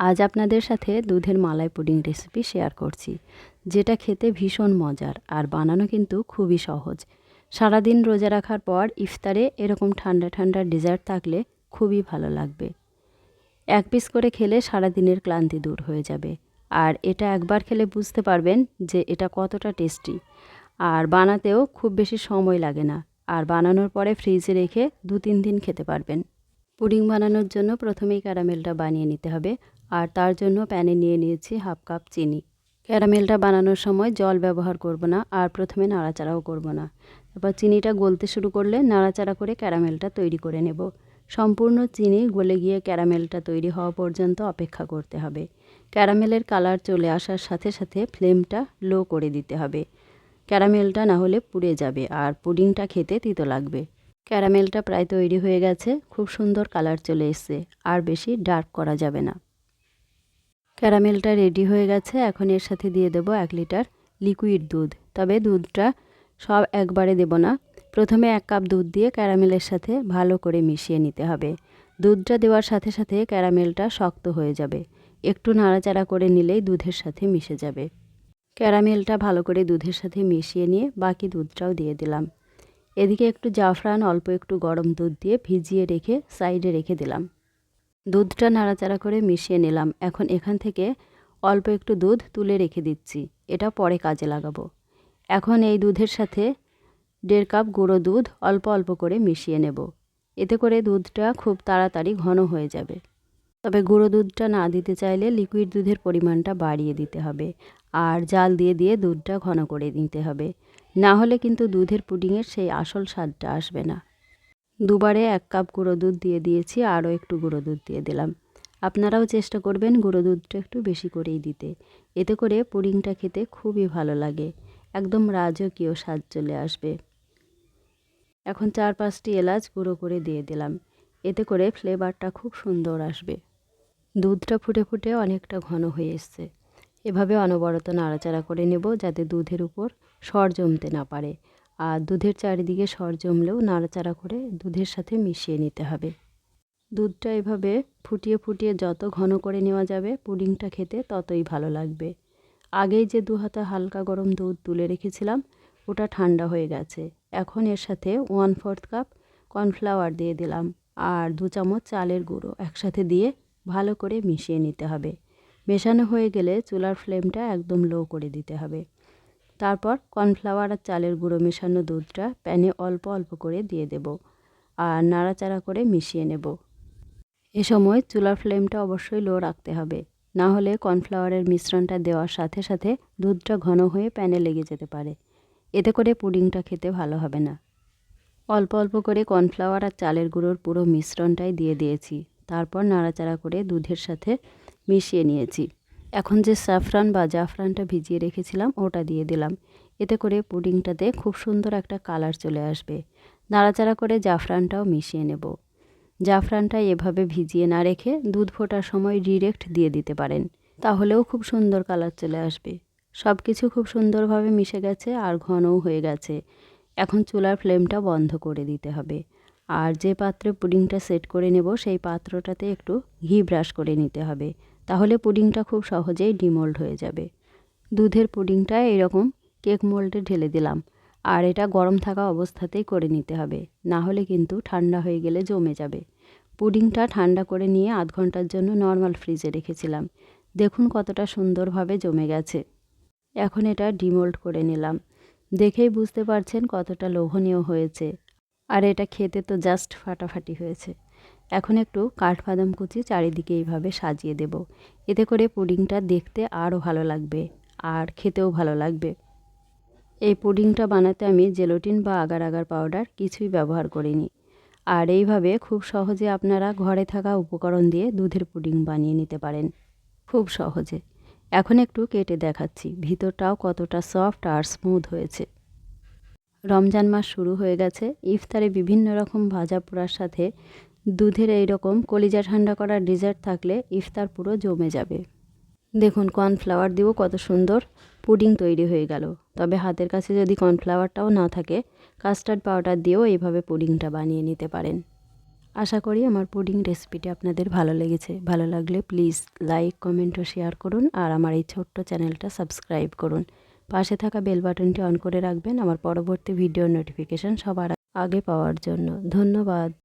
আজ আপনাদের সাথে দুধের মালাই পুডিং রেসিপি শেয়ার করছি, যেটা খেতে ভীষণ মজার আর বানানো কিন্তু খুবই সহজ। সারাদিন রোজা রাখার পর ইফতারে এরকম ঠান্ডা ঠান্ডা ডেজার্ট থাকলে খুবই ভালো লাগবে। এক পিস করে খেলে সারাদিনের ক্লান্তি দূর হয়ে যাবে। আর এটা একবার খেলে বুঝতে পারবেন যে এটা কতটা টেস্টি আর বানাতেও খুব বেশি সময় লাগে না। আর বানানোর পরে ফ্রিজে রেখে দু তিন দিন খেতে পারবেন। পুডিং বানানোর জন্য প্রথমেই ক্যারামেলটা বানিয়ে নিতে হবে। আর তার জন্য প্যানে নিয়ে নিয়েছি হাফ কাপ চিনি। ক্যারামেলটা বানানোর সময় জল ব্যবহার করব না আর প্রথমে নাড়াচাড়াও করব না। তারপর চিনিটা গলতে শুরু করলে নাড়াচাড়া করে ক্যারামেলটা তৈরি করে নেব। সম্পূর্ণ চিনি গলে গিয়ে ক্যারামেলটা তৈরি হওয়া পর্যন্ত অপেক্ষা করতে হবে। ক্যারামেলের কালার চলে আসার সাথে সাথে ফ্লেমটা লো করে দিতে হবে। ক্যারামেলটা না হলে পুড়ে যাবে আর পুডিংটা খেতে তিতো লাগবে। ক্যারামেলটা প্রায় তৈরি হয়ে গেছে, খুব সুন্দর কালার চলে এসছে, আর বেশি ডার্ক করা যাবে না। ক্যারামেলটা রেডি হয়ে গেছে, এখন এর সাথে দিয়ে দেবো এক লিটার লিকুইড দুধ। তবে দুধটা সব একবারে দেব না, প্রথমে এক কাপ দুধ দিয়ে ক্যারামেলের সাথে ভালো করে মিশিয়ে নিতে হবে। দুধটা দেওয়ার সাথে সাথে ক্যারামেলটা শক্ত হয়ে যাবে। একটু নাড়াচাড়া করে নিলেই দুধের সাথে মিশে যাবে। ক্যারামেলটা ভালো করে দুধের সাথে মিশিয়ে নিয়ে বাকি দুধটাও দিয়ে দিলাম। এদিকে একটু জাফরান অল্প একটু গরম দুধ দিয়ে ভিজিয়ে রেখে সাইডে রেখে দিলাম। দুধটা নাড়াচাড়া করে মিশিয়ে নিলাম। এখন এখান থেকে অল্প একটু দুধ তুলে রেখে দিচ্ছি। এটা পরে কাজে লাগাবো। এখন এই দুধের সাথে দেড় কাপ গুঁড়ো দুধ অল্প অল্প করে মিশিয়ে নেব। এতে করে দুধটা খুব তাড়াতাড়ি ঘন হয়ে যাবে। তবে গুঁড়ো দুধটা না দিতে চাইলে লিকুইড দুধের পরিমাণটা বাড়িয়ে দিতে হবে। আর জাল দিয়ে দিয়ে দুধটা ঘন করে দিতে হবে। না হলে কিন্তু দুধের পুডিংয়ের সেই আসল স্বাদটা আসবে না। দুবারে এক কাপ গুঁড়ো দুধ দিয়ে দিয়েছি, আরও একটু গুঁড়ো দুধ দিয়ে দিলাম। আপনারাও চেষ্টা করবেন গুঁড়ো দুধটা একটু বেশি করেই দিতে। এতে করে পুডিংটা খেতে খুবই ভালো লাগে। একদম রাজকীয় স্বাদ চলে আসবে। এখন চার পাঁচটি এলাচ গুঁড়ো করে দিয়ে দিলাম। এতে করে ফ্লেভারটা খুব সুন্দর আসবে। দুধটা ফুটে ফুটে অনেকটা ঘন হয়ে এসছে। এভাবে অনবরত নাড়াচাড়া করে নেব যাতে দুধের উপর সর জমতে না পারে। আর দুধের চারিদিকে সর জমলেও নাড়াচাড়া করে দুধের সাথে মিশিয়ে নিতে হবে। দুধটা এভাবে ফুটিয়ে ফুটিয়ে যত ঘন করে নেওয়া যাবে পুডিংটা খেতে ততই ভালো লাগবে। আগেই যে দু হাতা হালকা গরম দুধ তুলে রেখেছিলাম, ওটা ঠান্ডা হয়ে গেছে। এখন এর সাথে ওয়ান ফোর্থ কাপ কর্নফ্লাওয়ার দিয়ে দিলাম আর দু চামচ চালের গুঁড়ো একসাথে দিয়ে ভালো করে মিশিয়ে নিতে হবে। মেশানো হয়ে গেলে চুলার ফ্লেমটা একদম লো করে দিতে হবে। তারপর কর্নফ্লাওয়ার আর চালের গুঁড়ো মেশানো দুধটা প্যানে অল্প অল্প করে দিয়ে দেব আর নাড়াচাড়া করে মিশিয়ে নেব। এ সময় চুলার ফ্লেমটা অবশ্যই লো রাখতে হবে। না হলে কর্নফ্লাওয়ারের মিশ্রণটা দেওয়ার সাথে সাথে দুধটা ঘন হয়ে প্যানে লেগে যেতে পারে। এতে করে পুডিংটা খেতে ভালো হবে না। অল্প অল্প করে কর্নফ্লাওয়ার আর চালের গুঁড়োর পুরো মিশ্রণটাই দিয়ে দিয়েছি। তারপর নাড়াচাড়া করে দুধের সাথে মিশিয়ে নিয়েছি। এখন যে স্যাফরান বা জাফরানটা ভিজিয়ে রেখেছিলাম, ওটা দিয়ে দিলাম। এতে করে পুডিংটাতে খুব সুন্দর একটা কালার চলে আসবে। নাড়াচাড়া করে জাফরানটাও মিশিয়ে নেব। জাফরানটা এভাবে ভিজিয়ে না রেখে দুধ ফোটার সময় ডিরেক্ট দিয়ে দিতে পারেন। তাহলেও খুব সুন্দর কালার চলে আসবে। সব কিছু খুব সুন্দরভাবে মিশে গেছে আর ঘনও হয়ে গেছে। এখন চুলার ফ্লেমটা বন্ধ করে দিতে হবে। আর যে পাত্রে পুডিংটা সেট করে নেব, সেই পাত্রটাতে একটু ঘি ব্রাশ করে নিতে হবে। তাহলে পুডিংটা খুব সহজেই ডিমোল্ড হয়ে যাবে। দুধের পুডিংটা এরকম কেক মোল্ডে ঢেলে দিলাম। আর এটা গরম থাকা অবস্থাতেই করে নিতে হবে। না হলে কিন্তু ঠান্ডা হয়ে গেলে জমে যাবে। পুডিংটা ঠান্ডা করে নিয়ে আধ ঘণ্টার জন্য নর্মাল ফ্রিজে রেখেছিলাম। দেখুন কতটা সুন্দরভাবে জমে গেছে। এখন এটা ডিমোল্ড করে নিলাম। দেখেই বুঝতে পারছেন কতটা লোভনীয় হয়েছে। আর এটা খেতে তো জাস্ট ফাটাফাটি হয়েছে। এখন একটু কাঠবাদাম কুচি চারিদিকে এইভাবে সাজিয়ে দেব। এতে করে পুডিংটা দেখতে আরও ভালো লাগবে, আর খেতেও ভালো লাগবে। এই পুডিংটা বানাতে আমি জেলোটিন বা আগার আগার পাউডার কিছুই ব্যবহার করিনি। আর এইভাবে খুব সহজে আপনারা ঘরে থাকা উপকরণ দিয়ে দুধের পুডিং বানিয়ে নিতে পারেন। খুব সহজে। এখন একটু কেটে দেখাচ্ছি, ভিতরটাও কতটা সফট আর স্মুথ হয়েছে। রমজান মাস শুরু হয়ে গেছে, ইফতারে বিভিন্ন রকম ভাজা পোড়ার সাথে দুধের এই রকম কলিজা ঠান্ডা করার ডেজার্ট থাকলে ইফতার পুরো জমে যাবে। দেখুন কর্নফ্লাওয়ার দিয়েও কত সুন্দর পুডিং তৈরি হয়ে গেল। তবে হাতের কাছে যদি কর্নফ্লাওয়ারটাও না থাকে কাস্টার্ড পাউডার দিয়েও এইভাবে পুডিংটা বানিয়ে নিতে পারেন। আশা করি আমার পুডিং রেসিপিটি আপনাদের ভালো লেগেছে। ভালো লাগলে প্লিজ লাইক কমেন্ট ও শেয়ার করুন আর আমার এই ছোট্ট চ্যানেলটা সাবস্ক্রাইব করুন। পাশে থাকা বেল বাটনটি অন করে রাখবেন। আমার পরবর্তী ভিডিও নোটিফিকেশান সবার আগে পাওয়ার জন্য। ধন্যবাদ।